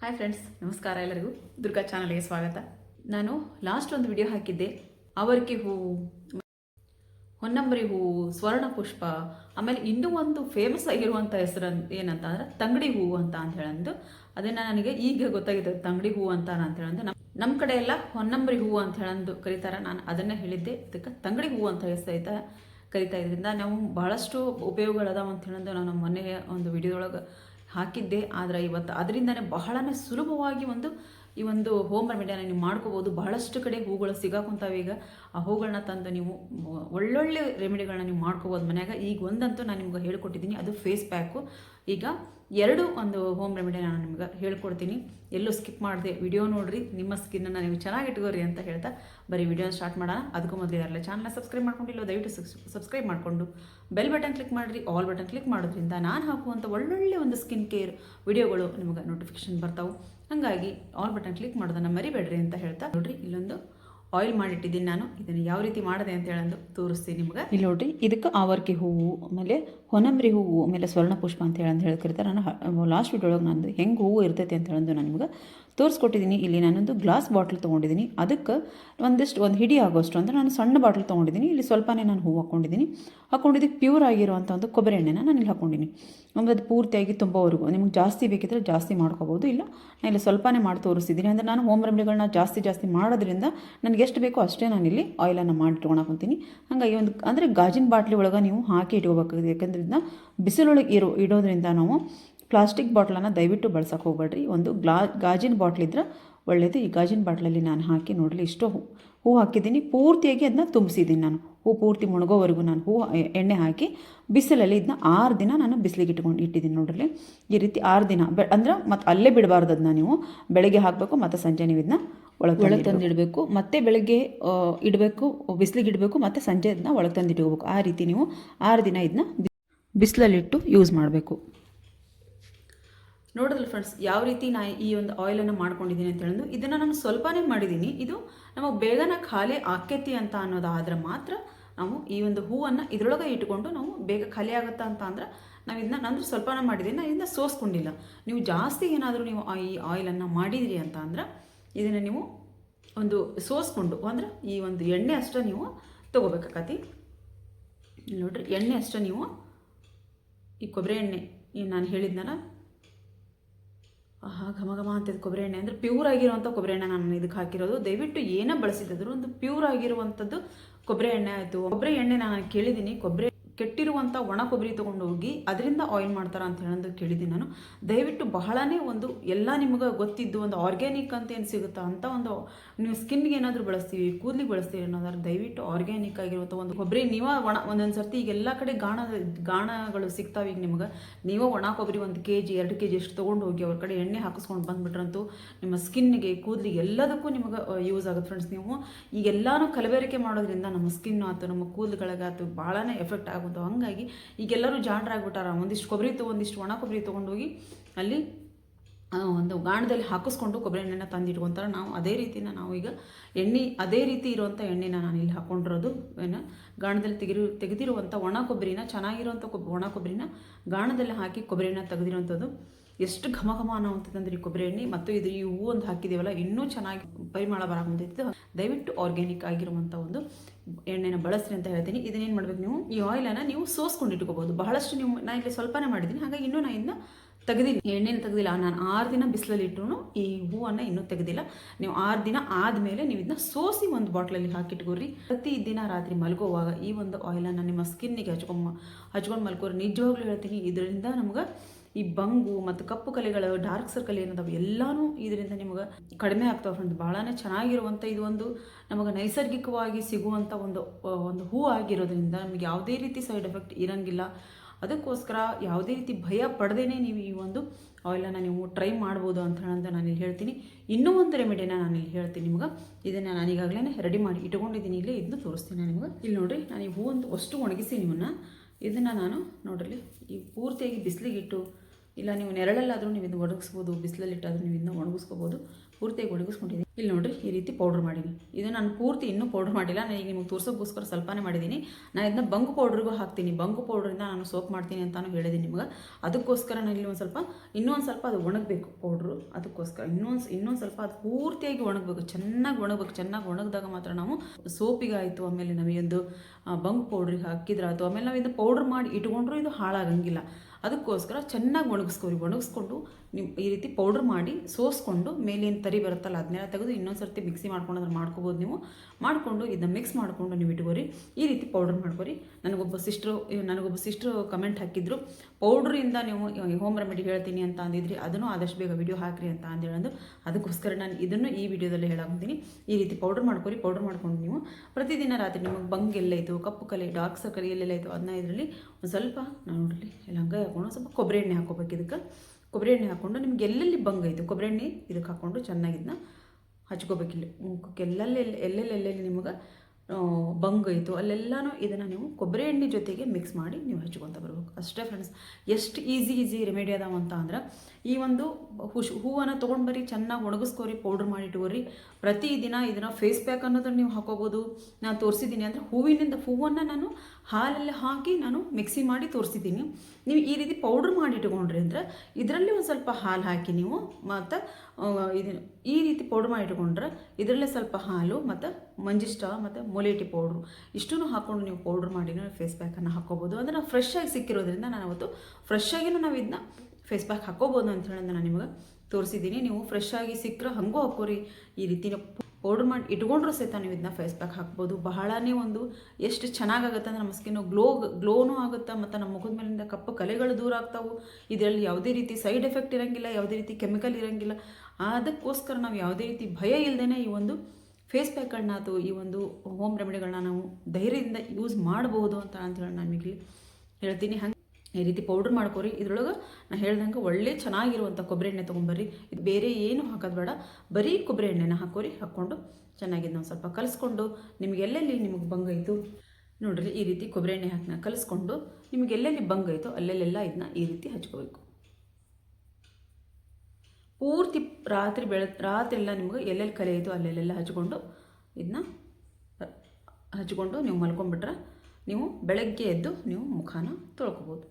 Hi friends ನಮಸ್ಕಾರ ಎಲ್ಲರಿಗೂ. ದುರ್ಗಾ ಚಾನಲ್ಗೆ ಸ್ವಾಗತ. ನಾನು ಲಾಸ್ಟ್ ಒಂದು ವಿಡಿಯೋ ಹಾಕಿದ್ದೆ. ಅವರ್ಕೆ ಹೂವು ಹೊನ್ನಂಬರಿ ಹೂವು ಸ್ವರ್ಣ ಪುಷ್ಪ, ಆಮೇಲೆ ಇನ್ನೂ ಒಂದು ಫೇಮಸ್ ಆಗಿರುವಂಥ ಹೆಸರು ಏನಂತ ಅಂದ್ರೆ ತಂಗಡಿ ಹೂವು ಅಂತ ಅಂತ ಹೇಳಂದು. ಅದನ್ನು ನನಗೆ ಈಗ ಗೊತ್ತಾಗಿದೆ, ತಂಗಡಿ ಹೂವು ಅಂತ ಅಂತ ಹೇಳಂದು. ನಮ್ಮ ಕಡೆ ಎಲ್ಲ ಹೊನ್ನಂಬರಿ ಹೂವು ಅಂತ ಹೇಳಂದು ಕರೀತಾರೆ. ನಾನು ಅದನ್ನು ಹೇಳಿದ್ದೆ. ಇದಕ್ಕೆ ತಂಗಡಿ ಹೂವು ಅಂತ ಹೆಸರೈತ ಕರಿತಾ ಇದರಿಂದ ನಾವು ಬಹಳಷ್ಟು ಉಪಯೋಗಗಳದಾವ ಅಂತ ಹೇಳಂದು ನಾನು ಮೊನ್ನೆ ಒಂದು ವಿಡಿಯೋದೊಳಗೆ ಹಾಕಿದ್ದೆ. ಆದರೆ ಇವತ್ತು ಅದರಿಂದನೇ ಬಹಳನೇ ಸುಲಭವಾಗಿ ಒಂದು ಈ ಒಂದು ಹೋಮ್ ರೆಮಿಡಿಯನ್ನು ನೀವು ಮಾಡ್ಕೋಬೋದು. ಬಹಳಷ್ಟು ಕಡೆ ಹೂಗಳು ಸಿಗಾಕೊಂತಾವೆ ಈಗ. ಆ ಹೂಗಳನ್ನ ತಂದು ನೀವು ಒಳ್ಳೊಳ್ಳೆ ರೆಮಿಡಿಗಳನ್ನ ನೀವು ಮಾಡ್ಕೋಬೋದು ಮನ್ಯಾಗ. ಈಗ ಒಂದಂತೂ ನಾನು ನಿಮ್ಗೆ ಹೇಳ್ಕೊಟ್ಟಿದ್ದೀನಿ. ಅದು ಫೇಸ್ ಪ್ಯಾಕು. ಈಗ ಎರಡು ಒಂದು ಹೋಮ್ ರೆಮಿಡಿ ನಾನು ನಿಮ್ಗೆ ಹೇಳ್ಕೊಡ್ತೀನಿ. ಎಲ್ಲೂ ಸ್ಕಿಪ್ ಮಾಡಿದೆ ವಿಡಿಯೋ ನೋಡಿರಿ. ನಿಮ್ಮ ಸ್ಕಿನ್ನನ್ನು ನೀವು ಚೆನ್ನಾಗಿ ಇಟ್ಕೋರಿ ಅಂತ ಹೇಳ್ತಾ ಬರೀ ವಿಡಿಯೋ ಸ್ಟಾರ್ಟ್ ಮಾಡೋಣ. ಅದಕ್ಕೂ ಮೊದಲು ಯಾರಲ್ಲ ಚಾನಲ್ನ ಸಬ್ಸ್ಕ್ರೈಬ್ ಮಾಡ್ಕೊಂಡಿಲ್ಲ ದಯವಿಟ್ಟು ಸಬ್ಸ್ಕ್ರೈಬ್ ಮಾಡಿಕೊಂಡು ಬೆಲ್ ಬಟನ್ ಕ್ಲಿಕ್ ಮಾಡಿರಿ. ಆಲ್ ಬಟನ್ ಕ್ಲಿಕ್ ಮಾಡೋದ್ರಿಂದ ನಾನು ಹಾಕುವಂಥ ಒಳ್ಳೊಳ್ಳೆ ಒಂದು ಸ್ಕಿನ್ ಕೇರ್ ವಿಡಿಯೋಗಳು ನಿಮಗೆ ನೋಟಿಫಿಕೇಶನ್ ಬರ್ತಾವೆ. ಹಾಗಾಗಿ ಆಲ್ ಬಟನ್ ಕ್ಲಿಕ್ ಮಾಡೋದನ್ನು ಮರಿಬೇಡ್ರಿ ಅಂತ ಹೇಳ್ತಾ ನೋಡ್ರಿ. ಇಲ್ಲೊಂದು ಆಯಿಲ್ ಮಾಡಿಟ್ಟಿದ್ದೀನಿ ನಾನು. ಇದನ್ನು ಯಾವ ರೀತಿ ಮಾಡಿದೆ ಅಂತ ಅಂದು ತೋರಿಸ್ತೀನಿ ನಿಮ್ಗೆ. ಇಲ್ಲಿ ನೋಡ್ರಿ, ಇದಕ್ಕೆ ಆವರ್ಕಿ ಹೂವು, ಆಮೇಲೆ ಹೊನಂಬ್ರಿ ಹೂವು, ಆಮೇಲೆ ಸ್ವರ್ಣ ಪುಷ್ಪ ಅಂತ ಹೇಳಿ ಅಂತ ಹೇಳ್ಕರಿತಾರೆ ನಾನು ಲಾಸ್ಟ್ ವಿಡಿಯೊಳಗೆ ನಂದು ಹೆಂಗೆ ಹೂವು ಇರ್ತೈತಿ ಅಂತ ಹೇಳಂದು ನಾನು ನಿಮ್ಗೆ ತೋರಿಸ್ಕೊಟ್ಟಿದ್ದೀನಿ. ಇಲ್ಲಿ ನಾನೊಂದು ಗ್ಲಾಸ್ ಬಾಟ್ಲ್ ತೊಗೊಂಡಿದ್ದೀನಿ. ಅದಕ್ಕೆ ಒಂದಿಷ್ಟು, ಒಂದು ಹಿಡಿ ಆಗೋಷ್ಟು ಅಂದರೆ ನಾನು ಸಣ್ಣ ಬಾಟ್ಲ್ ತೊಗೊಂಡಿದ್ದೀನಿ. ಇಲ್ಲಿ ಸ್ವಲ್ಪನೇ ನಾನು ಹೂವು ಹಾಕ್ಕೊಂಡಿದ್ದೀನಿ. ಹಾಕ್ಕೊಂಡಿದ್ದಕ್ಕೆ ಪ್ಯೂರ್ ಆಗಿರುವಂಥ ಒಂದು ಕೊಬ್ಬರಿ ಎಣ್ಣೆನ ನಾನು ಇಲ್ಲಿ ಹಾಕ್ಕೊಂಡಿನಿ ಅಂದರೆ ಅದು ಪೂರ್ತಿಯಾಗಿ ತುಂಬೋವರೆಗೂ, ನಿಮ್ಗೆ ಜಾಸ್ತಿ ಬೇಕಿದ್ರೆ ಜಾಸ್ತಿ ಮಾಡ್ಕೋಬೋದು. ಇಲ್ಲ, ನಾನು ಇಲ್ಲಿ ಸ್ವಲ್ಪನೇ ಮಾಡಿ ತೋರಿಸ್ತಿದ್ದೀನಿ. ಅಂದರೆ ನಾನು ಹೋಮ್ ರೆಮಿಡಿಗಳನ್ನ ಜಾಸ್ತಿ ಜಾಸ್ತಿ ಮಾಡೋದ್ರಿಂದ ನನಗೆ ಎಷ್ಟು ಬೇಕೋ ಅಷ್ಟೇ ನಾನು ಇಲ್ಲಿ ಆಯಿಲನ್ನು ಮಾಡಿ ಇಟ್ಕೊಳಕೊಂತೀನಿ ಹಾಗಾಗಿ ಒಂದು, ಅಂದರೆ ಗಾಜಿನ ಬಾಟ್ಲಿ ಒಳಗೆ ನೀವು ಹಾಕಿ ಇಟ್ಕೋಬೇಕಾಗಿದೆ ಯಾಕಂದ್ರೆ ಇದನ್ನ ಬಿಸಿಲೊಳಗೆ ಇರೋ, ಇಡೋದ್ರಿಂದ ನಾವು ಪ್ಲಾಸ್ಟಿಕ್ ಬಾಟ್ಲನ್ನು ದಯವಿಟ್ಟು ಬಳಸೋಕೆ ಹೋಗ್ಬೇಡ್ರಿ. ಒಂದು ಗ್ಲಾ ಗಾಜಿನ ಬಾಟ್ಲಿದ್ರೆ ಒಳ್ಳೆಯದು ಈ ಗಾಜಿನ ಬಾಟ್ಲಲ್ಲಿ ನಾನು ಹಾಕಿ ನೋಡಲಿ ಇಷ್ಟು ಹೂ ಹೂ ಹಾಕಿದ್ದೀನಿ. ಪೂರ್ತಿಯಾಗಿ ಅದನ್ನ ತುಂಬಿಸಿದ್ದೀನಿ ನಾನು. ಹೂ ಪೂರ್ತಿ ಮುಣಗೋವರೆಗೂ ನಾನು ಹೂ ಎಣ್ಣೆ ಹಾಕಿ ಬಿಸಿಲಲ್ಲಿ ಇದನ್ನ ಆರು ದಿನ ನಾನು ಬಿಸಿಲಿಗೆ ಇಟ್ಕೊಂಡು ಇಟ್ಟಿದ್ದೀನಿ ನೋಡ್ರಿ. ಈ ರೀತಿ ಆರು ದಿನ ಬೆ ಅಂದ್ರೆ ಮತ್ತು ಅಲ್ಲೇ ಬಿಡಬಾರ್ದು ಅದನ್ನ ನೀವು. ಬೆಳಗ್ಗೆ ಹಾಕಬೇಕು ಮತ್ತು ಸಂಜೆ ನೀವು ಇದನ್ನ ಒಳಗೆ ಒಳಗೆ ತಂದಿಡಬೇಕು. ಮತ್ತೆ ಬೆಳಗ್ಗೆ ಇಡಬೇಕು ಬಿಸಿಲಿಗೆ ಇಡಬೇಕು ಮತ್ತು ಸಂಜೆ ಇದನ್ನ ಒಳಗೆ ತಂದಿಟ್ಕೋಬೇಕು. ಆ ರೀತಿ ನೀವು ಆರು ದಿನ ಇದನ್ನ ಬಿಸಿಲಲ್ಲಿಟ್ಟು ಯೂಸ್ ಮಾಡಬೇಕು. ನೋಡಿದ್ರಲ್ಲ ಫ್ರೆಂಡ್ಸ್ ಯಾವ ರೀತಿ ನಾ ಈ ಒಂದು ಆಯಿಲನ್ನು ಮಾಡ್ಕೊಂಡಿದ್ದೀನಿ ಅಂತ ಹೇಳಿದ್ರು ಇದನ್ನು ನಾನು ಸ್ವಲ್ಪನೇ ಮಾಡಿದ್ದೀನಿ. ಇದು ನಮಗೆ ಬೇಗನ ಖಾಲಿ ಆಕೈತಿ ಅಂತ ಅನ್ನೋದಾದ್ರೆ ಮಾತ್ರ ನಾವು ಈ ಒಂದು ಹೂವನ್ನು ಇದರೊಳಗೆ ಇಟ್ಕೊಂಡು ನಾವು ಬೇಗ ಖಾಲಿ ಆಗುತ್ತಾ ಅಂತ ಅಂದ್ರೆ ನಾವು ಇದನ್ನ ನಂದು ಸ್ವಲ್ಪನೇ ಮಾಡಿದ್ದೀನಿ. ನಾನು ಇದನ್ನ ಸೋಸ್ಕೊಂಡಿಲ್ಲ. ನೀವು ಜಾಸ್ತಿ ಏನಾದರೂ ನೀವು ಈ ಆಯಿಲನ್ನು ಮಾಡಿದಿರಿ ಅಂತ ಅಂದ್ರೆ ಇದನ್ನು ನೀವು ಒಂದು ಸೋಸ್ಕೊಂಡು, ಅಂದ್ರೆ ಈ ಒಂದು ಎಣ್ಣೆ ಅಷ್ಟೇ ನೀವು ತೊಗೋಬೇಕಾಕತಿ. ನೋಡ್ರಿ, ಎಣ್ಣೆ ಅಷ್ಟೇ ನೀವು ಈ ಕೊಬ್ಬರಿ ಎಣ್ಣೆ ನಾನು ಹೇಳಿದ್ನಲ್ಲ ಘಮ ಘಮ ಅಂತಿದ್ದು ಕೊಬ್ಬರಿ ಎಣ್ಣೆ. ಅಂದರೆ ಪ್ಯೂರ್ ಆಗಿರುವಂಥ ಕೊಬ್ಬರಿ ಎಣ್ಣೆ ನಾನು ಇದಕ್ಕೆ ಹಾಕಿರೋದು. ದಯವಿಟ್ಟು ಏನೇ ಬಳಸಿದ್ರು ಒಂದು ಪ್ಯೂರ್ ಆಗಿರುವಂಥದ್ದು ಕೊಬ್ಬರಿ ಎಣ್ಣೆ ಆಯಿತು. ಕೊಬ್ಬರಿ ಎಣ್ಣೆ ನಾನು ಕೇಳಿದ್ದೀನಿ. ಕೊಬ್ಬರಿ ಕೆಟ್ಟಿರುವಂಥ ಒಣ ಕೊಬ್ಬರಿ ತೊಗೊಂಡು ಹೋಗಿ ಅದರಿಂದ ಆಯಿಲ್ ಮಾಡ್ತಾರ ಅಂತ ಹೇಳೋದು ಕೇಳಿದ್ದೀನಿ ನಾನು. ದಯವಿಟ್ಟು ಬಹಳನೇ ಒಂದು ಎಲ್ಲ ನಿಮಗೆ ಗೊತ್ತಿದ್ದು ಒಂದು ಆರ್ಗ್ಯಾನಿಕ್ ಅಂತ ಏನು ಸಿಗುತ್ತಾ ಅಂತ ಒಂದು ನೀವು ಸ್ಕಿನ್ಗೆ ಏನಾದರೂ ಬಳಸ್ತೀವಿ, ಕೂದಲಿಗೆ ಬಳಸ್ತೀವಿ ಅನ್ನೋದಾದ್ರೆ ದಯವಿಟ್ಟು ಆರ್ಗ್ಯಾನಿಕ್ ಆಗಿರುವಂಥ ಒಂದು ಕೊಬ್ಬರಿ, ನೀವೇ ಒಣ ಒಂದೊಂದು ಸರ್ತಿ ಈಗ ಎಲ್ಲ ಕಡೆ ಗಾಣ, ಗಾಣಗಳು ಸಿಗ್ತಾವೆ ಈಗ ನಿಮಗೆ. ನೀವೇ ಒಣ ಕೊಬ್ಬರಿ ಒಂದು ಕೆ ಜಿ ಎರಡು ಕೆ ಜಿ ಎಷ್ಟು ತೊಗೊಂಡು ಹೋಗಿ ಅವ್ರ ಕಡೆ ಎಣ್ಣೆ ಹಾಕಿಸ್ಕೊಂಡು ಬಂದುಬಿಟ್ರಂತೂ ನಿಮ್ಮ ಸ್ಕಿನ್ಗೆ ಕೂದಲಿಗೆ ಎಲ್ಲದಕ್ಕೂ ನಿಮಗೆ ಯೂಸ್ ಆಗುತ್ತೆ ಫ್ರೆಂಡ್ಸ್ ನೀವು. ಈಗೆಲ್ಲನೂ ಕಲಬೆರಕೆ ಮಾಡೋದ್ರಿಂದ ನಮ್ಮ ಸ್ಕಿನ್ ಆಯ್ತು ನಮ್ಮ ಕೂದಲುಗಳಿಗಾಯ್ತು ಭಾಳನೇ ಎಫೆಕ್ಟ್ ಆಗುತ್ತೆ. ಹಂಗಾಗಿ ಈಗೆಲ್ಲರೂ ಜಾಣರಾಗ್ಬಿಟ್ಟಾರ. ಒಂದಿಷ್ಟು ಕೊಬ್ಬರಿ ತೊ ಒಂದಿಷ್ಟು ಒಣ ಕೊಬ್ಬರಿ ತೊಗೊಂಡೋಗಿ ಅಲ್ಲಿ ಒಂದು ಗಾಣದಲ್ಲಿ ಹಾಕಿಸ್ಕೊಂಡು ಕೊಬ್ಬರಿ ಎಣ್ಣೆನ ತಂದು ಇಟ್ಕೊತಾರೆ ನಾವು ಅದೇ ರೀತಿನ ನಾವು ಈಗ ಎಣ್ಣೆ, ಅದೇ ರೀತಿ ಇರುವಂಥ ಎಣ್ಣೆನ ನಾನು ಇಲ್ಲಿ ಹಾಕ್ಕೊಂಡಿರೋದು ಏನು? ಗಾಣದಲ್ಲಿ ತೆಗಿರು ತೆಗೆದಿರುವಂಥ ಒಣ ಕೊಬ್ಬರಿನ ಚೆನ್ನಾಗಿರುವಂಥ ಕೊಬ್ಬ ಒಣ ಕೊಬ್ಬರಿನ ಗಾಣದಲ್ಲಿ ಹಾಕಿ ಕೊಬ್ಬರಿನ ತೆಗೆದಿರುವಂಥದ್ದು ಎಷ್ಟು ಘಮ ಘಮ ಅನ್ನೋವಂಥದ್ದಂದ್ರೆ ಈ ಕೊಬ್ಬರಿ ಎಣ್ಣೆ ಮತ್ತು ಇದು ಈ ಹೂವು ಒಂದು ಹಾಕಿದ್ದೀವಲ್ಲ ಇನ್ನೂ ಚೆನ್ನಾಗಿ ಪರಿಮಳ ಬರಾಕಂತೈತೆ ದಯವಿಟ್ಟು ಆರ್ಗ್ಯಾನಿಕ್ ಆಗಿರುವಂಥ ಒಂದು ಎಣ್ಣೆನ ಬಳಸ್ರಿ ಅಂತ ಹೇಳ್ತೀನಿ. ಇದನ್ನೇನು ಮಾಡ್ಬೇಕು ನೀವು? ಈ ಆಯಿಲನ್ನು ನೀವು ಸೋಸ್ಕೊಂಡು ಇಟ್ಕೋಬೋದು ಬಹಳಷ್ಟು ನೀವು ನಾನು ಇಲ್ಲಿ ಸ್ವಲ್ಪನೇ ಮಾಡಿದ್ದೀನಿ. ಹಾಗಾಗಿ ಇನ್ನೂ ನಾನು ಇದನ್ನ ತೆಗೆದಿಲ್ಲ. ಎಣ್ಣೆನ ತೆಗೆದಿಲ್ಲ. ನಾನು ಆರು ದಿನ ಬಿಸಿಲಲ್ಲಿ ಇಟ್ಟರು ಈ ಹೂವನ್ನು ಇನ್ನೂ ತೆಗೆದಿಲ್ಲ. ನೀವು ಆರು ದಿನ ಆದಮೇಲೆ ನೀವು ಇದನ್ನ ಸೋಸಿ ಒಂದು ಬಾಟ್ಲಲ್ಲಿ ಹಾಕಿಟ್ಕೋರಿ. ಪ್ರತಿ ದಿನ ರಾತ್ರಿ ಮಲ್ಗೋವಾಗ ಈ ಒಂದು ಆಯಿಲನ್ನು ನಿಮ್ಮ ಸ್ಕಿನ್ನಿಗೆ ಹಚ್ಕೊಂಡ್ ಹಚ್ಕೊಂಡು ಮಲ್ಕೋರಿ. ನಿಜವಾಗ್ಲೂ ಹೇಳ್ತೀನಿ, ಇದರಿಂದ ನಮ್ಗೆ ಈ ಬಂಗು ಮತ್ತು ಕಪ್ಪು ಕಲೆಗಳು ಡಾರ್ಕ್ ಸರ್ಕಲ್ ಏನದಾವೆ ಎಲ್ಲನೂ ಇದರಿಂದ ನಿಮಗೆ ಕಡಿಮೆ ಆಗ್ತಾವೆ ಫ್ರೆಂಡ್ಸ್ ಭಾಳನೇ ಚೆನ್ನಾಗಿರುವಂಥ ಇದು ಒಂದು ನಮಗೆ ನೈಸರ್ಗಿಕವಾಗಿ ಸಿಗುವಂಥ ಒಂದು ಒಂದು ಹೂ ಆಗಿರೋದ್ರಿಂದ ನಮಗೆ ಯಾವುದೇ ರೀತಿ ಸೈಡ್ ಎಫೆಕ್ಟ್ ಇರೋಂಗಿಲ್ಲ. ಅದಕ್ಕೋಸ್ಕರ ಯಾವುದೇ ರೀತಿ ಭಯ ಪಡೆದೇ ನೀವು ಈ ಒಂದು ಆಯಿಲನ್ನು ನೀವು ಟ್ರೈ ಮಾಡ್ಬೋದು ಅಂತ ಹೇಳಂತ ನಾನು ಇಲ್ಲಿ ಹೇಳ್ತೀನಿ. ಇನ್ನೂ ಒಂದು ರೆಮಿಡಿನ ನಾನು ಇಲ್ಲಿ ಹೇಳ್ತೀನಿ ನಿಮ್ಗೆ. ಇದನ್ನು ನಾನು ಈಗಾಗಲೇ ರೆಡಿ ಮಾಡಿ ಇಟ್ಕೊಂಡಿದ್ದೀನಿ ಇಲ್ಲಿ ಇದನ್ನು ತೋರಿಸ್ತೀನಿ ನಿಮ್ಗೆ. ಇಲ್ಲಿ ನೋಡಿರಿ, ನಾನು ಈ ಹೂ ಒಂದು ಅಷ್ಟು ಒಣಗಿಸಿ ನಿಮ್ಮನ್ನು. ಇದನ್ನು ನಾನು ನೋಡ್ರಿ, ಈ ಪೂರ್ತಿಯಾಗಿ ಬಿಸಿಲಿಗಿಟ್ಟು ಇಲ್ಲ, ನೀವು ನೆರಳಲ್ಲಾದರೂ ನೀವು ಇದನ್ನು ಒಣಗಿಸ್ಬೋದು, ಬಿಸಿಲಲ್ಲಿಟ್ಟಾದರೂ ನೀವು ಇದನ್ನ ಒಣಗಿಸ್ಕೋಬೋದು, ಪೂರ್ತಿಯಾಗಿ ಒಣಗಿಸ್ಕೊಂಡಿದ್ದೀನಿ ಇಲ್ಲಿ ನೋಡಿರಿ, ಈ ರೀತಿ ಪೌಡ್ರ್ ಮಾಡೀನಿ ಇದು ನಾನು ಪೂರ್ತಿ ಇನ್ನೂ ಪೌಡ್ರ್ ಮಾಡಿಲ್ಲ, ನಾನು ಈಗ ನಿಮಗೆ ತೋರಿಸೋಕ್ಕೋಸ್ಕರ ಸ್ವಲ್ಪನೇ ಮಾಡಿದ್ದೀನಿ ನಾನು ಇದನ್ನ ಬಂಗು ಪೌಡ್ರಿಗೂ ಹಾಕ್ತೀನಿ. ಬಂಗು ಪೌಡ್ರಿಂದ ನಾನು ಸೋಪ್ ಮಾಡ್ತೀನಿ ಅಂತಾನು ಹೇಳಿದ್ದೀನಿ ನಿಮ್ಗೆ. ಅದಕ್ಕೋಸ್ಕರ ನಾನು ಇಲ್ಲಿ ಒಂದು ಸ್ವಲ್ಪ ಇನ್ನೂ ಒಂದು ಸ್ವಲ್ಪ ಅದು ಒಣಗಬೇಕು ಪೌಡ್ರು ಅದಕ್ಕೋಸ್ಕರ ಇನ್ನೊಂದು ಇನ್ನೊಂದು ಸ್ವಲ್ಪ ಅದು ಪೂರ್ತಿಯಾಗಿ ಒಣಗಬೇಕು, ಚೆನ್ನಾಗಿ ಒಣಗಬೇಕು, ಚೆನ್ನಾಗಿ ಒಣಗಿದಾಗ ಮಾತ್ರ ನಾವು ಸೋಪಿಗಾಯಿತು ಆಮೇಲೆ ನಮಗೊಂದು ಬಂಗು ಪೌಡ್ರಿಗೆ ಹಾಕಿದ್ರಾಯ್ತು ಆಮೇಲೆ ನಾವು ಇದು ಪೌಡ್ರ್ ಮಾಡಿ ಇಟ್ಕೊಂಡ್ರೂ ಇದು ಹಾಳಾಗಂಗಿಲ್ಲ. ಅದಕ್ಕೋಸ್ಕರ ಚೆನ್ನಾಗಿ ಒಣಗಿಸ್ಕೊರಿ ಒಣಗಿಸ್ಕೊಂಡು ನೀವು ಈ ರೀತಿ ಪೌಡ್ರ್ ಮಾಡಿ ಸೋಸ್ಕೊಂಡು ಮೇಲೇನು ತರಿ ಬರುತ್ತಲ್ಲ ಅದನ್ನೆಲ್ಲ ತೆಗೆದು ಇನ್ನೊಂದು ಸರ್ತಿ ಮಿಕ್ಸಿ ಮಾಡ್ಕೊಂಡು ಅದನ್ನು ಮಾಡ್ಕೋಬೋದು ನೀವು. ಮಾಡಿಕೊಂಡು ಇದನ್ನ ಮಿಕ್ಸ್ ಮಾಡಿಕೊಂಡು ನೀವು ಇಟ್ಕೋರಿ. ಈ ರೀತಿ ಪೌಡ್ರ್ ಮಾಡ್ಕೊರಿ. ನನಗೊಬ್ಬ ಸಿಸ್ಟ್ರು ನನಗೊಬ್ಬ ಸಿಸ್ಟ್ರು ಕಮೆಂಟ್ ಹಾಕಿದ್ರು ಪೌಡ್ರಿಂದ ನೀವು ಹೋಮ್ ರೆಮಿಡಿ ಹೇಳ್ತೀನಿ ಅಂತ ಅಂದಿದ್ರಿ, ಅದನ್ನು ಆದಷ್ಟು ಬೇಗ ವಿಡಿಯೋ ಹಾಕ್ರಿ ಅಂತ ಅಂದೇಳಂದು ಅದಕ್ಕೋಸ್ಕರ ನಾನು ಇದನ್ನು ಈ ವಿಡಿಯೋದಲ್ಲಿ ಹೇಳಾಕ್ತೀನಿ ಈ ರೀತಿ ಪೌಡ್ರ್ ಮಾಡ್ಕೊರಿ ಪೌಡ್ರ್ ಮಾಡ್ಕೊಂಡು ನೀವು ಪ್ರತಿದಿನ ರಾತ್ರಿ ನಿಮಗೆ ಬಂಗ್ ಎಲ್ಲೈತು ಕಪ್ಪು ಕಲೆ ಡಾರ್ಕ್ ಸರ್ಕಲ್ ಎಲ್ಲೆಲ್ಲ ಅದನ್ನ ಇದರಲ್ಲಿ ಒಂದು ಸ್ವಲ್ಪ ನಾನು ನೋಡ್ರಿ ಎಲ್ಲ ಹಂಗೆ ಹಾಕೊಂಡು ಸ್ವಲ್ಪ ಕೊಬ್ಬರಿ ಎಣ್ಣೆ ಹಾಕೋಬೇಕು ಇದಕ್ಕೆ ಕೊಬ್ಬರಿ ಎಣ್ಣೆ ಹಾಕ್ಕೊಂಡು ನಿಮ್ಗೆ ಎಲ್ಲೆಲ್ಲಿ ಬಂಗೈತೆ ಕೊಬ್ಬರಿ ಎಣ್ಣೆ ಇದಕ್ಕೆ ಹಾಕ್ಕೊಂಡು ಚೆನ್ನಾಗಿ ಇದನ್ನ ಹಚ್ಕೋಬೇಕಿಲ್ಲ ಮುಖಕ್ಕೆ ಎಲ್ಲೆಲ್ಲಿ ಎಲ್ಲೆಲ್ಲಿ ಎಲ್ಲೆಲ್ಲಿ ನಿಮಗೆ ಬಂಗ್ ಐತು ಅಲ್ಲೆಲ್ಲನೂ ಇದನ್ನು ನೀವು ಕೊಬ್ಬರಿ ಎಣ್ಣೆ ಜೊತೆಗೆ ಮಿಕ್ಸ್ ಮಾಡಿ ನೀವು ಹಚ್ಕೊತ ಬರ್ಬೇಕು. ಅಷ್ಟೇ ಫ್ರೆಂಡ್ಸ್ ಎಷ್ಟು ಈಸಿ ಈಸಿ ರೆಮಿಡಿ ಅದಾವ ಅಂತ ಅಂದ್ರೆ ಈ ಒಂದು ಹುಷ್, ಹೂವನ್ನು ತೊಗೊಂಡು ಬರ್ರಿ ಚೆನ್ನಾಗಿ ಒಣಗಿಸ್ಕೋರಿ ಪೌಡ್ರ್ ಮಾಡಿ ಇಟ್ಕೋರಿ. ಪ್ರತಿದಿನ ಇದನ್ನು ಫೇಸ್ ಪ್ಯಾಕ್ ಅನ್ನೋದನ್ನು ನೀವು ಹಾಕೋಬೋದು. ನಾನು ತೋರಿಸಿದ್ದೀನಿ ಅಂದರೆ ಹೂವಿನಿಂದ ಹೂವನ್ನು ನಾನು ಹಾಲಲ್ಲಿ ಹಾಕಿ ನಾನು ಮಿಕ್ಸಿ ಮಾಡಿ ತೋರಿಸಿದ್ದೀನಿ ನೀವು ಈ ರೀತಿ ಪೌಡ್ರ್ ಮಾಡಿ ಇಟ್ಕೊಂಡ್ರಿ ಅಂದರೆ ಇದರಲ್ಲಿ ಒಂದು ಸ್ವಲ್ಪ ಹಾಲು ಹಾಕಿ ನೀವು ಮತ್ತು ಇದು ಈ ರೀತಿ ಪೌಡ್ರ್ ಮಾಡಿ ಇಟ್ಕೊಂಡ್ರೆ ಇದರಲ್ಲೇ ಸ್ವಲ್ಪ ಹಾಲು ಮತ್ತು ಮಂಜಿಷ್ಟ ಮತ್ತು ಮೊಲೇಟಿ ಪೌಡ್ರು ಇಷ್ಟೂ ಹಾಕ್ಕೊಂಡು ನೀವು ಪೌಡ್ರ್ ಮಾಡಿನೂ ಫೇಸ್ ಪ್ಯಾಕನ್ನು ಹಾಕ್ಕೋಬೋದು ಅದನ್ನು ಫ್ರೆಶ್ ಆಗಿ ಸಿಕ್ಕಿರೋದ್ರಿಂದ ನಾನು ಅವತ್ತು ಫ್ರೆಶ್ ನಾವು ಇದನ್ನ ಫೇಸ್ ಪ್ಯಾಕ್ ಹಾಕ್ಕೋಬೋದು ಅಂತ ಹೇಳೋದು ನಾನು ನಿಮಗೆ ತೋರಿಸಿದ್ದೀನಿ. ನೀವು ಫ್ರೆಶ್ ಆಗಿ ಸಿಕ್ಕರೆ ಹಾಗೂ ಹಾಕೋರಿ. ಈ ರೀತಿ ಪೌಡ್ರ್ ಮಾಡಿ ಇಟ್ಕೊಂಡ್ರೂ ಸಹಿತ ನೀವು ಇದನ್ನ ಫೇಸ್ ಪ್ಯಾಕ್ ಹಾಕ್ಬೋದು. ಬಹಳನೇ ಒಂದು ಎಷ್ಟು ಚೆನ್ನಾಗಾಗುತ್ತೆ ಅಂದ್ರೆ ನಮ್ಮ ಸ್ಕಿನ್ನು ಗ್ಲೋ ಗ್ಲೋನೂ ಆಗುತ್ತೆ ಮತ್ತು ನಮ್ಮ ಮುಖದ ಮೇಲಿಂದ ಕಪ್ಪು ಕಲೆಗಳು ದೂರ ಆಗ್ತಾವೆ. ಇದರಲ್ಲಿ ಯಾವುದೇ ರೀತಿ ಸೈಡ್ ಎಫೆಕ್ಟ್ ಇರೋಂಗಿಲ್ಲ, ಯಾವುದೇ ರೀತಿ ಕೆಮಿಕಲ್ ಇರೋಂಗಿಲ್ಲ. ಅದಕ್ಕೋಸ್ಕರ ನಾವು ಯಾವುದೇ ರೀತಿ ಭಯ ಇಲ್ಲದೇ ಈ ಒಂದು ಫೇಸ್ ಪ್ಯಾಕ್ಗಳನ್ನ ಅಥವಾ ಈ ಒಂದು ಹೋಮ್ ರೆಮಿಡಿಗಳನ್ನ ನಾವು ಧೈರ್ಯದಿಂದ ಯೂಸ್ ಮಾಡಬಹುದು ಅಂತ ಅಂತೇಳಿ ನಾನು ನಿಮಗೆ ಹೇಳ್ತೀನಿ. ಹಂಗೆ ಈ ರೀತಿ ಪೌಡ್ರ್ ಮಾಡ್ಕೊರಿ. ಇದ್ರೊಳಗೆ ನಾನು ಹೇಳ್ದಂಗೆ ಒಳ್ಳೆ ಚೆನ್ನಾಗಿರುವಂಥ ಕೊಬ್ಬರಿ ಎಣ್ಣೆ ತೊಗೊಂಬರ್ರಿ. ಇದು ಬೇರೆ ಏನು ಹಾಕೋದು ಬೇಡ. ಬರೀ ಕೊಬ್ಬರಿ ಎಣ್ಣೆನ ಹಾಕೋರಿ. ಹಾಕ್ಕೊಂಡು ಚೆನ್ನಾಗಿ ನಾವು ಸ್ವಲ್ಪ ಕಲಿಸ್ಕೊಂಡು ನಿಮ್ಗೆ ಎಲ್ಲೆಲ್ಲಿ ನಿಮಗೆ ಬಂಗೈತು ನೋಡ್ರಿ, ಈ ರೀತಿ ಕೊಬ್ಬರಿ ಎಣ್ಣೆ ಹಾಕಿ ಕಲಿಸ್ಕೊಂಡು ನಿಮ್ಗೆ ಎಲ್ಲೆಲ್ಲಿ ಬಂಗೈತೋ ಅಲ್ಲೆಲ್ಲೆಲ್ಲ ಇದನ್ನ ಈ ರೀತಿ ಹಚ್ಕೋಬೇಕು. ಪೂರ್ತಿ ರಾತ್ರಿ ಬೆಳ ರಾತ್ರಿ ಎಲ್ಲ ನಿಮ್ಗೆ ಎಲ್ಲೆಲ್ಲಿ ಕಲಿಯೋದು ಅಲ್ಲೆಲ್ಲೆಲ್ಲ ಹಚ್ಕೊಂಡು ಇದನ್ನ ಹಚ್ಕೊಂಡು ನೀವು ಮಲ್ಕೊಂಡ್ಬಿಟ್ರೆ ನೀವು ಬೆಳಗ್ಗೆ ಎದ್ದು ನೀವು ಮುಖಾನ ತೊಳ್ಕೊಬೋದು.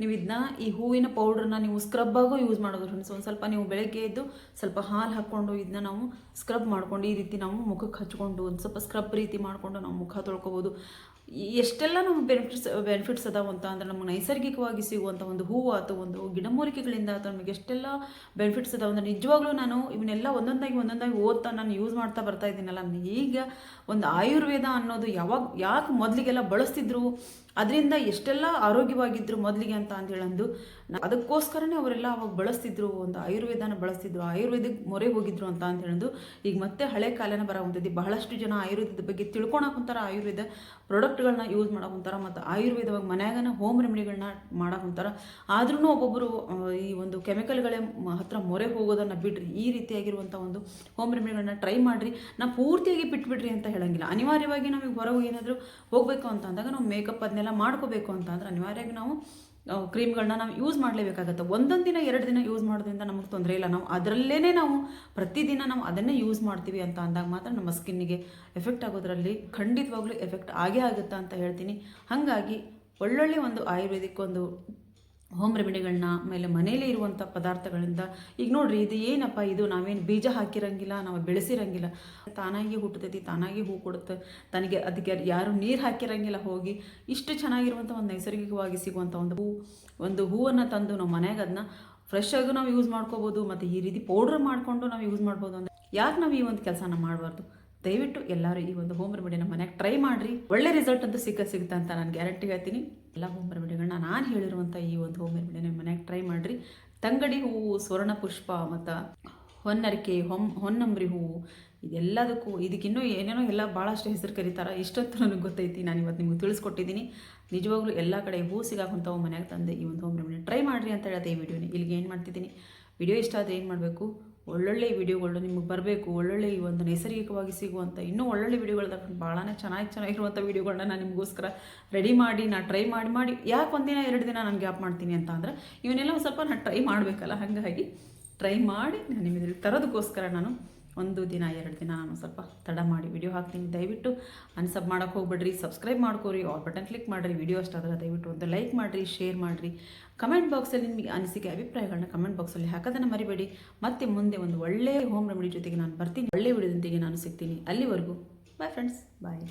ನೀವು ಇದನ್ನ ಈ ಹೂವಿನ ಪೌಡ್ರನ್ನ ನೀವು ಸ್ಕ್ರಬ್ಬಾಗೂ ಯೂಸ್ ಮಾಡೋದು ಫ್ರೆಂಡ್ಸ್ ಒಂದು ಸ್ವಲ್ಪ ನೀವು ಬೆಳಗ್ಗೆ ಎದ್ದು ಸ್ವಲ್ಪ ಹಾಲು ಹಾಕ್ಕೊಂಡು ಇದನ್ನ ನಾವು ಸ್ಕ್ರಬ್ ಮಾಡ್ಕೊಂಡು ಈ ರೀತಿ ನಾವು ಮುಖಕ್ಕೆ ಹಚ್ಕೊಂಡು ಒಂದು ಸ್ವಲ್ಪ ಸ್ಕ್ರಬ್ ರೀತಿ ಮಾಡಿಕೊಂಡು ನಾವು ಮುಖ ತೊಳ್ಕೊಬೋದು. ಎಷ್ಟೆಲ್ಲ ನಮ್ಗೆ ಬೆನಿಫಿಟ್ಸ್ ಬೆನಿಫಿಟ್ಸ್ ಅದಾವ ಅಂತ ಅಂದ್ರೆ ನಮಗೆ ನೈಸರ್ಗಿಕವಾಗಿ ಸಿಗುವಂಥ ಒಂದು ಹೂವು ಅಥವಾ ಒಂದು ಗಿಡಮೂಲಿಕೆಗಳಿಂದ ಅಥವಾ ನಮಗೆ ಎಷ್ಟೆಲ್ಲ ಬೆನಿಫಿಟ್ಸ್ ಅದಾವ ಅಂದ್ರೆ ನಿಜವಾಗ್ಲೂ ನಾನು ಇವನ್ನೆಲ್ಲ ಒಂದೊಂದಾಗಿ ಒಂದೊಂದಾಗಿ ಓದ್ತಾ ನಾನು ಯೂಸ್ ಮಾಡ್ತಾ ಬರ್ತಾ ಇದ್ದೀನಲ್ಲ ಈಗ ಒಂದು ಆಯುರ್ವೇದ ಅನ್ನೋದು ಯಾವಾಗ, ಯಾಕೆ ಮೊದಲಿಗೆಲ್ಲ ಬಳಸ್ತಿದ್ರು, ಅದರಿಂದ ಎಷ್ಟೆಲ್ಲ ಆರೋಗ್ಯವಾಗಿದ್ದರು ಮೊದಲಿಗೆ ಅಂತ ಅಂತ ಹೇಳಂದು ಅದಕ್ಕೋಸ್ಕರನೇ ಅವರೆಲ್ಲ ಅವಾಗ ಬಳಸ್ತಿದ್ರು, ಒಂದು ಆಯುರ್ವೇದನ ಬಳಸ್ತಿದ್ರು, ಆಯುರ್ವೇದಿಕ್ ಮೊರೆ ಹೋಗಿದ್ರು ಅಂತ ಅಂತ ಹೇಳೋದು ಈಗ ಮತ್ತೆ ಹಳೆ ಕಾಲನ ಬರೋ ಬಹಳಷ್ಟು ಜನ ಆಯುರ್ವೇದದ ಬಗ್ಗೆ ತಿಳ್ಕೊಳಕುಂತಾರ ಆಯುರ್ವೇದ ಪ್ರಾಡಕ್ಟ್ಗಳನ್ನ ಯೂಸ್ ಮಾಡೋ ಹೊಂತಾರ ಮತ್ತು ಆಯುರ್ವೇದವಾಗಿ ಮನ್ಯಾಗನ ಹೋಮ್ ರೆಮಿಡಿಗಳನ್ನ ಮಾಡೋಕುಂತಾರ ಆದ್ರೂ ಒಬ್ಬೊಬ್ಬರು ಈ ಒಂದು ಕೆಮಿಕಲ್ಗಳೇ ಹತ್ರ ಮೊರೆ ಹೋಗೋದನ್ನು ಬಿಡ್ರಿ. ಈ ರೀತಿಯಾಗಿರುವಂಥ ಒಂದು ಹೋಮ್ ರೆಮಿಡಿಗಳನ್ನ ಟ್ರೈ ಮಾಡಿರಿ. ನಾ ಪೂರ್ತಿಯಾಗಿ ಬಿಟ್ಬಿಡ್ರಿ ಅಂತ ಹೇಳಂಗಿಲ್ಲ. ಅನಿವಾರ್ಯವಾಗಿ ನಮಗೆ ಹೊರಗೆ ಏನಾದರೂ ಹೋಗಬೇಕು ಅಂತ ಅಂದಾಗ ನಾವು ಮೇಕಪ್ ಅದನ್ನೆಲ್ಲ ಮಾಡ್ಕೋಬೇಕು ಅಂತ ಅಂದ್ರೆ ಅನಿವಾರ್ಯವಾಗಿ ನಾವು ಕ್ರೀಮ್ಗಳನ್ನ ನಾವು ಯೂಸ್ ಮಾಡಲೇಬೇಕಾಗತ್ತೆ. ಒಂದೊಂದು ದಿನ, ಎರಡು ದಿನ ಯೂಸ್ ಮಾಡೋದ್ರಿಂದ ನಮಗೆ ತೊಂದರೆ ಇಲ್ಲ. ನಾವು ಅದರಲ್ಲೇ ನಾವು ಪ್ರತಿದಿನ ನಾವು ಅದನ್ನೇ ಯೂಸ್ ಮಾಡ್ತೀವಿ ಅಂತ ಅಂದಾಗ ಮಾತ್ರ ನಮ್ಮ ಸ್ಕಿನ್ನಿಗೆ ಎಫೆಕ್ಟ್ ಆಗೋದ್ರಲ್ಲಿ ಖಂಡಿತವಾಗ್ಲೂ ಎಫೆಕ್ಟ್ ಆಗೇ ಆಗುತ್ತಾ ಅಂತ ಹೇಳ್ತೀನಿ. ಹಾಗಾಗಿ ಒಳ್ಳೊಳ್ಳೆ ಒಂದು ಆಯುರ್ವೇದಿಕ್ ಒಂದು ಹೋಮ್ ರೆಮಿಡಿಗಳನ್ನ ಆಮೇಲೆ ಮನೇಲೇ ಇರುವಂಥ ಪದಾರ್ಥಗಳಿಂದ, ಈಗ ನೋಡ್ರಿ ಇದು ಏನಪ್ಪ ಇದು? ನಾವೇನು ಬೀಜ ಹಾಕಿರಂಗಿಲ್ಲ, ನಾವು ಬೆಳೆಸಿರಂಗಿಲ್ಲ. ತಾನಾಗಿ ಹುಟ್ಟತೈತಿ ತಾನಾಗಿ ಹೂ ಕೊಡುತ್ತೆ. ತನಗೆ ಅದಕ್ಕೆ ಯಾರು ನೀರು ಹಾಕಿರಂಗಿಲ್ಲ, ಹೋಗಿ ಇಷ್ಟು ಚೆನ್ನಾಗಿರುವಂಥ ಒಂದು ನೈಸರ್ಗಿಕವಾಗಿ ಸಿಗುವಂಥ ಒಂದು ಹೂ, ಒಂದು ಹೂವನ್ನು ತಂದು ನಾವು ಮನೆಗೆ ಅದನ್ನ ಫ್ರೆಶ್ ಆಗಿ ನಾವು ಯೂಸ್ ಮಾಡ್ಕೋಬೋದು, ಮತ್ತು ಈ ರೀತಿ ಪೌಡ್ರ್ ಮಾಡಿಕೊಂಡು ನಾವು ಯೂಸ್ ಮಾಡ್ಬೋದು ಅಂದರೆ ಯಾಕೆ ನಾವು ಈ ಒಂದು ಕೆಲಸನ ಮಾಡಬಾರ್ದು? ದಯವಿಟ್ಟು ಎಲ್ಲರೂ ಈ ಒಂದು ಹೋಮ್ ರೆಮಿಡಿನ ಮನೆಗೆ ಟ್ರೈ ಮಾಡಿರಿ. ಒಳ್ಳೆ ರಿಸಲ್ಟ್ ಅಂತೂ ಸಿಕ್ಕ ಸಿಗುತ್ತೆ ಅಂತ ನಾನು ಗ್ಯಾರಂಟಿ ಹೇಳ್ತೀನಿ. ಎಲ್ಲ ಹೋಮ್ ರೆಮಿಡಿಗಳನ್ನ ನಾನು ಹೇಳಿರುವಂಥ ಈ ಒಂದು ಹೋಮ್ ನಿಮ್ಮ ಮನೆಯಾಗ ಟ್ರೈ ಮಾಡಿರಿ. ತಂಗಡಿ ಹೂವು, ಸ್ವರ್ಣ ಪುಷ್ಪ ಮತ್ತು ಹೊನ್ನರಿಕೆ ಹೊಮ್ ಹೊನ್ನಂಬ್ರಿ ಹೂವು, ಇದೆಲ್ಲದಕ್ಕೂ ಇದಕ್ಕಿನ್ನೂ ಏನೇನೋ ಎಲ್ಲ ಭಾಳಷ್ಟು ಹೆಸರು ಕರೀತಾರೆ. ಇಷ್ಟೊತ್ತು ನನಗೆ ಗೊತ್ತೈತಿ, ನಾನು ಇವತ್ತು ನಿಮ್ಗೆ ತಿಳಿಸ್ಕೊಟ್ಟಿದ್ದೀನಿ ನಿಜವಾಗ್ಲೂ ಎಲ್ಲ ಕಡೆ ಹೂ ಸಿಗಾಕುಂತಾವು ಮನೆಯಾಗ ತಂದೆ ಈ ಒಂದು ಹೋಮ್ ರೆಮಿಡಿ ಟ್ರೈ ಮಾಡಿರಿ ಅಂತ ಹೇಳತ್ತೆ ಈ ವಿಡಿಯೋನ ಇಲ್ಲಿಗೆ ಏನು ಮಾಡ್ತಿದ್ದೀನಿ? ವಿಡಿಯೋ ಇಷ್ಟ ಆದರೆ ಏನು ಮಾಡಬೇಕು? ಒಳ್ಳೊಳ್ಳೆ ವಿಡಿಯೋಗಳು ನಿಮಗೆ ಬರಬೇಕು, ಒಳ್ಳೊಳ್ಳೆ ಈ ಒಂದು ನೈಸರ್ಗಿಕವಾಗಿ ಸಿಗುವಂಥ ಇನ್ನೂ ಒಳ್ಳೊಳ್ಳೆ ವಿಡಿಯೋಗಳು ಭಾಳ ಚೆನ್ನಾಗಿ ಚೆನ್ನಾಗಿರುವಂಥ ವಿಡಿಯೋಗಳನ್ನ ನಾನು ನಿಮಗೋಸ್ಕರ ರೆಡಿ ಮಾಡಿ, ನಾನು ಟ್ರೈ ಮಾಡಿ ಮಾಡಿ, ಯಾಕೆ ಒಂದಿನ ಎರಡು ದಿನ ನಾನು ಗ್ಯಾಪ್ ಮಾಡ್ತೀನಿ ಅಂತ ಅಂದರೆ ಇವನ್ನೆಲ್ಲ ಸ್ವಲ್ಪ ನಾನು ಟ್ರೈ ಮಾಡಬೇಕಲ್ಲ, ಹಾಗಾಗಿ ಟ್ರೈ ಮಾಡಿ ನಾನು ನಿಮಗೆ ತರೋದಕ್ಕೋಸ್ಕರ ನಾನು ಒಂದು ದಿನ, ಎರಡು ದಿನ ನಾನು ಸ್ವಲ್ಪ ತಡ ಮಾಡಿ ವಿಡಿಯೋ ಹಾಕ್ತೀನಿ. ದಯವಿಟ್ಟು ಅನ್ಸಬ್ ಮಾಡೋಕೆ ಹೋಗ್ಬೇಡ್ರಿ ಸಬ್ಸ್ಕ್ರೈಬ್ ಮಾಡ್ಕೋರಿ ಆಲ್ ಬಟನ್ ಕ್ಲಿಕ್ ಮಾಡಿರಿ ವಿಡಿಯೋ ಅಷ್ಟಾದ್ರೆ ದಯವಿಟ್ಟು ಒಂದು ಲೈಕ್ ಮಾಡಿರಿ ಶೇರ್ ಮಾಡಿರಿ. ಕಮೆಂಟ್ ಬಾಕ್ಸಲ್ಲಿ ನಿಮಗೆ ಅನಿಸಿಕೆ ಅಭಿಪ್ರಾಯಗಳನ್ನ ಕಮೆಂಟ್ ಬಾಕ್ಸಲ್ಲಿ ಹಾಕೋದನ್ನು ಮರಿಬೇಡಿ. ಮತ್ತೆ ಮುಂದೆ ಒಂದು ಒಳ್ಳೆಯ ಹೋಮ್ ರೆಮಿಡಿ ಜೊತೆಗೆ ನಾನು ಬರ್ತೀನಿ. ಒಳ್ಳೆಯ ವಿಡಿಯೋದೊಂದಿಗೆ ನಾನು ಸಿಗ್ತೀನಿ. ಅಲ್ಲಿವರೆಗೂ ಬಾಯ್ ಫ್ರೆಂಡ್ಸ್ ಬಾಯ್